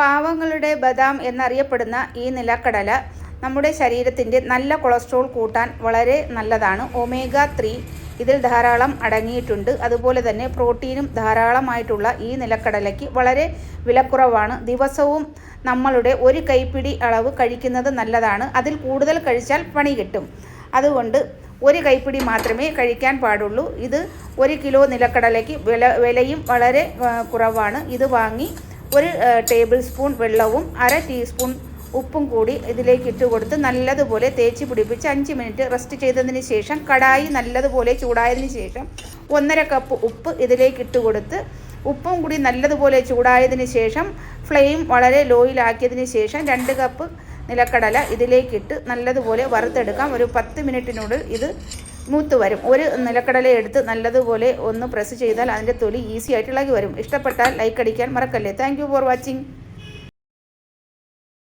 പാവങ്ങളുടെ ബദാം എന്നറിയപ്പെടുന്ന ഈ നിലക്കടല നമ്മുടെ ശരീരത്തിന്റെ നല്ല കൊളസ്ട്രോൾ കൂട്ടാൻ വളരെ നല്ലതാണ്. ഒമേഗ ത്രീ ഇതിൽ ധാരാളം അടങ്ങിയിട്ടുണ്ട്. അതുപോലെ തന്നെ പ്രോട്ടീനും ധാരാളമായിട്ടുള്ള ഈ നിലക്കടലയ്ക്ക് വളരെ വിലക്കുറവാണ്. ദിവസവും നമ്മളുടെ ഒരു കൈപ്പിടി അളവ് കഴിക്കുന്നത് നല്ലതാണ്. അതിൽ കൂടുതൽ കഴിച്ചാൽ പണി കിട്ടും. അതുകൊണ്ട് ഒരു കൈപ്പിടി മാത്രമേ കഴിക്കാൻ പാടുള്ളൂ. ഇത് ഒരു കിലോ നിലക്കടലയ്ക്ക് വില വിലയും വളരെ കുറവാണ്. ഇത് വാങ്ങി ഒരു ടേബിൾ സ്പൂൺ വെള്ളവും അര ടീസ്പൂൺ ഉപ്പും കൂടി ഇതിലേക്ക് ഇട്ട് കൊടുത്ത് നല്ലതുപോലെ തേച്ച് പിടിപ്പിച്ച് അഞ്ച് മിനിറ്റ് റെസ്റ്റ് ചെയ്തതിന് ശേഷം കടായി നല്ലതുപോലെ ചൂടായതിന് ശേഷം ഒന്നര കപ്പ് ഉപ്പ് ഇതിലേക്ക് ഇട്ട് കൊടുത്ത് ഉപ്പും കൂടി നല്ലതുപോലെ ചൂടായതിന് ശേഷം ഫ്ലെയിം വളരെ ലോയിലാക്കിയതിന് ശേഷം രണ്ട് കപ്പ് നിലക്കടല ഇതിലേക്കിട്ട് നല്ലതുപോലെ വറുത്തെടുക്കാം. ഒരു പത്ത് മിനിറ്റിനുള്ളിൽ ഇത് മൂത്ത് വരും. ഒരു നിലക്കടല എടുത്ത് നല്ലതുപോലെ ഒന്ന് പ്രസ് ചെയ്താൽ അതിന്റെ തൊലി ഈസി ആയിട്ട് ഇളകി വരും. ഇഷ്ടപ്പെട്ടാൽ ലൈക്ക് അടിക്കാൻ മറക്കല്ലേ. Thank for watching